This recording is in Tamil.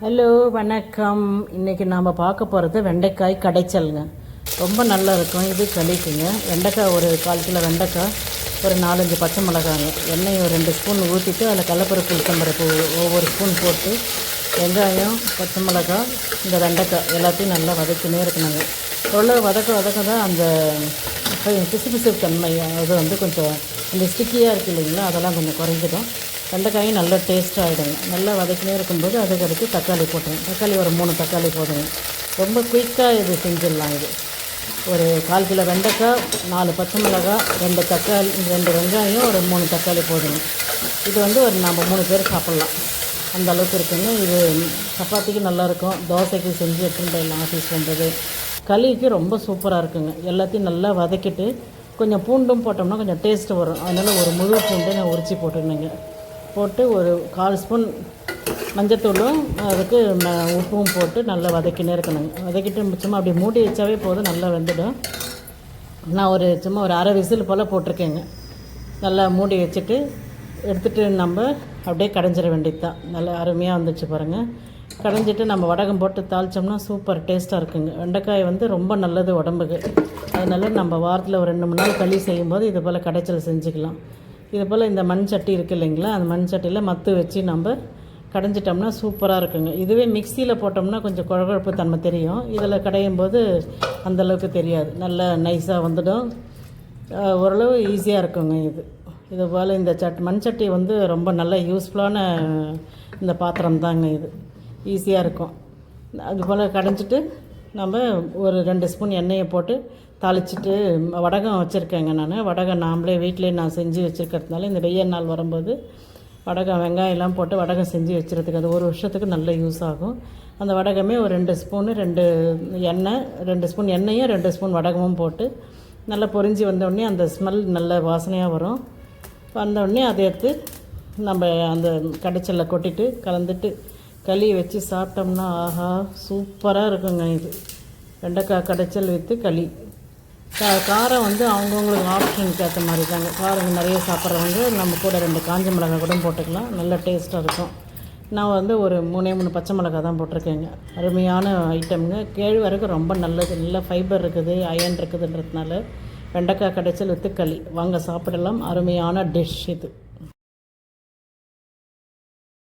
ஹலோ வணக்கம். இன்றைக்கி நாம் பார்க்க போகிறது வெண்டைக்காய் கடைச்சல்ங்க. ரொம்ப நல்லா இருக்கும். இது கழிக்குங்க வெண்டைக்காய் ஒரு கால் கிலோ வெண்டைக்காய் ஒரு நாலஞ்சு பச்சை மிளகாங்க எண்ணெய் ஒரு ரெண்டு ஸ்பூன் ஊற்றிட்டு அதில் கடலப்பருப்பு உளுத்தம்பருப்பு ஒவ்வொரு ஸ்பூன் போட்டு வெங்காயம் பச்சை மிளகாய் இந்த வெண்டைக்காய் எல்லாத்தையும் நல்லா வதக்கினே இருக்கணுங்க. எவ்வளோ வதக்க வதக்க தான் அந்த பிசு பிசு தன்மை அது வந்து கொஞ்சம் இந்த ஸ்டிக்கியாக இருக்குது இல்லைங்களா? அதெல்லாம் கொஞ்சம் குறைஞ்சிடும். வெண்டைக்காயும் நல்லா டேஸ்ட் ஆகிடுங்க நல்லா வதக்கினே இருக்கும்போது அதுக்கு அதுக்கு தக்காளி போட்டுருங்க. தக்காளி ஒரு மூணு தக்காளி போதுங்க. ரொம்ப குயிக்காக இது செஞ்சிடலாம் இது. ஒரு கால் கிலோ வெண்டைக்காய் நாலு பச்சை மிளகாய் ரெண்டு தக்காளி ரெண்டு வெங்காயம் ஒரு மூணு தக்காளி போதுங்க. இது வந்து ஒரு நம்ம மூணு பேர் சாப்பிட்லாம். அந்த அளவுக்கு இருக்குங்க. இது சப்பாத்திக்கு நல்லாயிருக்கும் தோசைக்கு செஞ்சு எடுத்துகிட்டு போயிடலாம் ஆஃபீஸ் பண்ணுறது களிக்கு ரொம்ப சூப்பராக இருக்குங்க. எல்லாத்தையும் நல்லா வதக்கிட்டு கொஞ்சம் பூண்டும் போட்டோம்னா கொஞ்சம் டேஸ்ட்டு வரும். அதனால் ஒரு முழு பூண்டை நான் உரித்து போட்டுருந்தேங்க போட்டு ஒரு கால் ஸ்பூன் மஞ்சத்தூளும் அதுக்கு உப்பும் போட்டு நல்லா வதக்கினே இருக்கணுங்க வதக்கிட்டு சும்மா அப்படி மூடி வச்சாவே போதும் நல்லா வெந்துடும். நான் ஒரு சும்மா ஒரு அரை விசில் போல் போட்டிருக்கேங்க. நல்லா மூடி வச்சுட்டு எடுத்துகிட்டு நம்ம அப்படியே கடைஞ்சிட வேண்டியது தான் நல்லா அருமையாக வந்துச்சு பாருங்கள் கடைஞ்சிட்டு நம்ம வடகம் போட்டு தாளிச்சோம்னா சூப்பர் டேஸ்ட்டாக இருக்குங்க. வெண்டைக்காய் வந்து ரொம்ப நல்லது உடம்புக்கு. அதனால நம்ம வாரத்தில் ஒரு ரெண்டு மூணு நாள் களி செய்யும்போது இது போல் கடைச்சல் செஞ்சுக்கலாம். இது போல் இந்த மண் சட்டி இருக்குது இல்லைங்களா அந்த மண் சட்டியில் மத்து வச்சு நம்ம கடைஞ்சிட்டோம்னா சூப்பராக இருக்குங்க. இதுவே மிக்சியில் போட்டோம்னா கொஞ்சம் குழகுழப்பு தன்மை தெரியும். இதில் கடையும் போது அந்தளவுக்கு தெரியாது. நல்லா நைஸாக வந்துடும். ஓரளவு ஈஸியாக இருக்குங்க இது. இது போல் இந்த சட் மண் சட்டி வந்து ரொம்ப நல்ல யூஸ்ஃபுல்லான இந்த பாத்திரம் தாங்க இது. ஈஸியாக இருக்கும். அது போல் கடைஞ்சிட்டு நம்ம ஒரு ரெண்டு ஸ்பூன் எண்ணெயை போட்டு தாளிச்சிட்டு வடகம் வச்சுருக்கேங்க நான். வடகம் நாமளே வீட்டிலே நான் செஞ்சு வச்சுருக்கிறதுனால இந்த வெய்ய நாள் வரும்போது வடகம் வெங்காயம்லாம் போட்டு வடகம் செஞ்சு வச்சுறதுக்கு அது ஒரு வருஷத்துக்கு நல்ல யூஸ் ஆகும். அந்த வடகமே ஒரு ரெண்டு ஸ்பூனு ரெண்டு எண்ணெய் ரெண்டு ஸ்பூன் எண்ணெயும் ரெண்டு ஸ்பூன் வடகமும் போட்டு நல்லா பொரிஞ்சு வந்தோடனே அந்த ஸ்மெல் நல்ல வாசனையாக வரும். வந்தோடனே அதை எடுத்து நம்ம அந்த கடைச்சலில் கொட்டிட்டு கலந்துட்டு களி வச்சு சாப்பிட்டோம்னா ஆஹா சூப்பராக இருக்குங்க இது. வெண்டைக்காய் கடைச்சல் வித்து களி. கா காரம் வந்து அவங்கவுங்களுக்கு ஆப்ஷனுக்கு ஏற்ற மாதிரி தாங்க. காரம் நிறைய சாப்பிட்றவங்க நம்ம கூட ரெண்டு காஞ்ச மிளகாய் கூட போட்டுக்கலாம். நல்ல டேஸ்ட்டாக இருக்கும். நான் வந்து ஒரு மூணே மூணு பச்சை மிளகாய் தான் போட்டிருக்கேங்க. அருமையான ஐட்டம்ங்க கேழ்வரகு ரொம்ப நல்லது. நல்ல ஃபைபர் இருக்குது அயன் இருக்குதுன்றதுனால வெண்டைக்காய் கடைச்சல் வித்து களி. வாங்க சாப்பிடலாம். அருமையான டிஷ் இது.